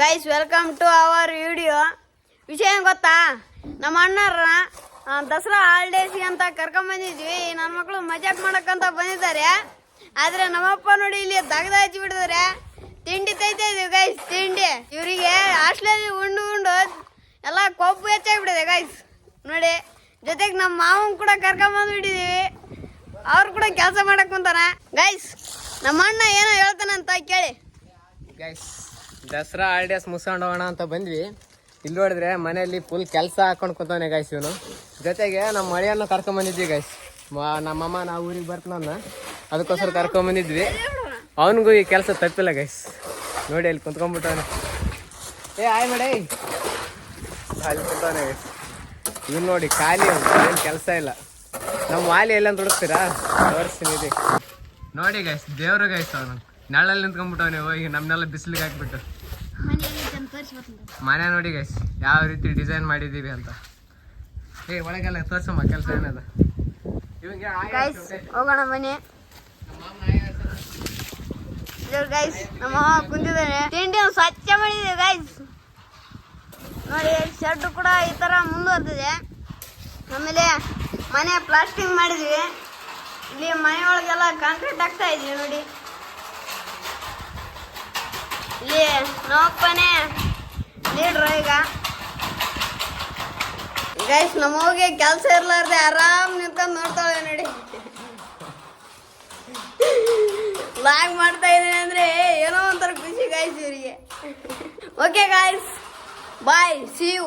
Guys welcome to our video ವಿಷಯ ಗೊತ್ತಾ? ನಮ್ಮ ಅಣ್ಣರ ದಸರಾ ಹಾಲಿಡೇಸ್ ಅಂತ ಕರ್ಕೊಂಡ್ ಬಂದಿದ್ವಿ. ನನ್ನ ಮಕ್ಕಳು ಮಜಾಕ್ ಮಾಡಕ್ಕಂತ ಬಂದಿದ್ದಾರೆ. ಆದ್ರೆ ನಮ್ಮಪ್ಪ ನೋಡಿ ಇಲ್ಲಿ ದಗದ ಹಚ್ಚಿ ಬಿಡಿದ್ರೆ ತಿಂಡಿ ತೈತಾ ಇದೀವಿ ಗೈಸ್ ತಿಂಡಿ. ಇವರಿಗೆ ಹಾಸ್ಟ್ಲಲ್ಲಿ ಉಂಡು ಉಂಡು ಎಲ್ಲ ಕೊಬ್ಬು ಹೆಚ್ಚಾಗ್ಬಿಟ್ಟಿದೆ ಗೈಸ್ ನೋಡಿ, ಜೊತೆಗೆ ನಮ್ಮ ಮಾವನ್ ಕೂಡ ಕರ್ಕೊಂಡ್ ಬಂದ್ಬಿಟ್ಟಿದೀವಿ ಅವ್ರು ಕೂಡ ಕೆಲಸ ಮಾಡಕ್ ಕುಂತಾರ ಗೈಸ್ ನಮ್ಮ ಅಣ್ಣ ಏನೋ ಹೇಳ್ತಾನಂತ ಕೇಳಿ. ಗೈಸ್ ದಸರಾ ಹಾಲಿಡೇಸ್ ಮುಸ್ಕೊಂಡು ಹೋಗೋಣ ಅಂತ ಬಂದ್ವಿ. ಇಲ್ಲಿ ನೋಡಿದ್ರೆ ಮನೆಯಲ್ಲಿ ಫುಲ್ ಕೆಲಸ ಹಾಕೊಂಡು ಕುಂತವನೆ ಗೈಸ್ ಇವನು. ಜೊತೆಗೆ ನಮ್ಮ ಮಳೆಯನ್ನು ಕರ್ಕೊಂಬಂದಿದ್ವಿ ಗಾಯ್ಸ್ ನಮ್ಮಮ್ಮ ನಾವು ಊರಿಗೆ ಬರ್ತಾನ ಅದಕ್ಕೋಸ್ಕರ ಕರ್ಕೊಂಬಂದಿದ್ವಿ ಅವನಿಗೂ ಈ ಕೆಲಸ ತಪ್ಪಿಲ್ಲ ಗೈಸ್ ನೋಡಿ ಅಲ್ಲಿ ಕುಂತ್ಕೊಂಡ್ಬಿಟ್ಟವನೆ. ಏ ಆಯ್ ಮಾಡಿ. ಅಲ್ಲಿ ಕುಂತವನೆ ಗೈಸ್ ಇವ್ನು ನೋಡಿ ಖಾಲಿ ಏನು ಕೆಲಸ ಇಲ್ಲ. ನಮ್ಮ ವಾಲಿ ಎಲ್ಲ ಹುಡುಕ್ತೀರಾ ತೋರಿಸ್ತೀನಿ ನೋಡಿ ಗೈಸ್ ದೇವ್ರ ಗೈಸ್ ಅವನು. ನೆಳಲ್ಲಿ ನಿಂತ್ಕೊಂಡ್ಬಿಟ್ಟವನೆ, ಹೋಗಿ ನಮ್ಮನ್ನೆಲ್ಲ ಬಿಸಿಲಿಗೆ ಹಾಕ್ಬಿಟ್ಟು. ಮನೆ ನೋಡಿ ಗೈಸ್ ಯಾವ ರೀತಿ ಡಿಸೈನ್ ಮಾಡಿದೀವಿ ಅಂತ. ಏ ಒಳಗೆಲ್ಲ ತೋರ್ಸಮ್ಮ ಕೆಲಸ ಏನದ. ಹೋಗೋಣ ಬನ್ನಿ ಗೈಸ್ ನಮ್ಮ ಕುಂತಿದ್ದಾನೆ ತಿಂಡಿ ಸ್ವಚ್ಛ ಮಾಡಿದೆ ಗೈಸ್ ನೋಡಿ ಶರ್ಟ್ ಕೂಡ ಈ ತರ ಮುಂದುವರೆದಿದೆ. ಆಮೇಲೆ ಮನೆ ಪ್ಲಾಸ್ಟಿಂಗ್ ಮಾಡಿದ್ವಿ. ಇಲ್ಲಿ ಮನೆ ಒಳಗೆಲ್ಲ ಕಾಂಕ್ರೀಟ್ ಆಗ್ತಾ ಇದೀವಿ ನೋಡಿ. ಇಲ್ಲಿ ನೋಪ್ಪನೆ ನೀಡ್ರ ಈಗ? ಗೈಸ್ ನಮ್ಮವ್ಗೆ ಕೆಲಸ ಇರ್ಲಾರ್ದೆ ಆರಾಮ್ ನಿಂತ್ಕೊಂಡು ನೋಡ್ತಾಳೆ ನೋಡಿ. ಲಾಗ್ ಮಾಡ್ತಾ ಇದ್ದೀನಿ ಅಂದ್ರೆ ಏನೋ ಒಂಥರ ಖುಷಿ ಗಾಯ್ಸ್ ಇವರಿಗೆ. Okay guys bye see you